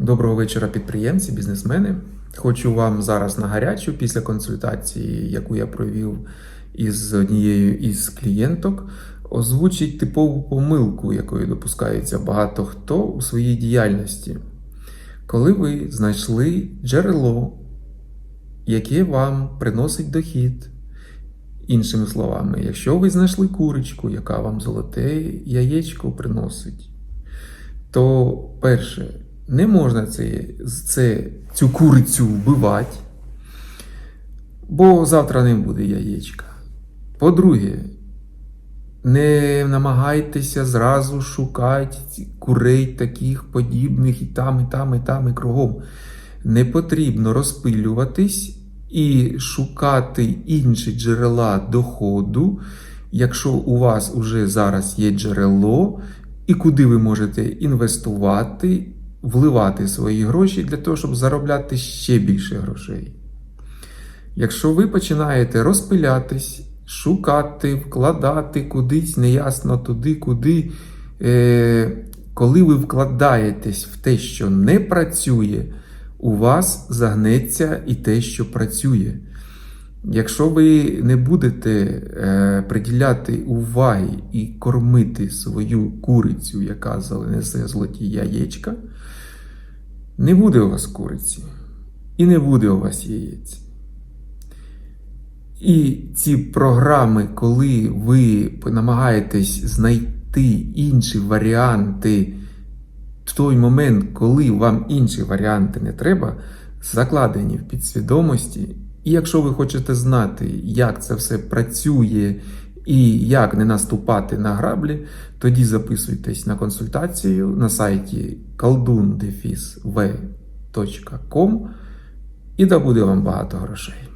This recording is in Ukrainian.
Доброго вечора, підприємці, бізнесмени. Хочу вам зараз на гарячу, після консультації, яку я провів із однією із клієнток, озвучить типову помилку, якої допускається багато хто у своїй діяльності. Коли ви знайшли джерело, яке вам приносить дохід. Іншими словами, якщо ви знайшли курочку, яка вам золоте яєчко приносить, то перше, не можна це, це, цю курицю вбивати, бо завтра не буде яєчка. По-друге, не намагайтеся зразу шукати курей таких подібних і там, і там, і там, і кругом. Не потрібно розпилюватись і шукати інші джерела доходу, якщо у вас уже зараз є джерело, і куди ви можете інвестувати, вливати свої гроші для того, щоб заробляти ще більше грошей. Якщо ви починаєте розпилятись, шукати, вкладати кудись, неясно туди, куди, е, коли ви вкладаєтесь в те, що не працює, у вас загнеться і те, що працює. Якщо ви не будете е, приділяти уваги і кормити свою курицю, яка несе золоті яєчка, не буде у вас куриці і не буде у вас яєць. І ці програми, коли ви намагаєтесь знайти інші варіанти в той момент, коли вам інші варіанти не треба, закладені в підсвідомості. І якщо ви хочете знати, як це все працює і як не наступати на граблі, тоді записуйтесь на консультацію на сайті kaldundefisv.com і да буде вам багато грошей.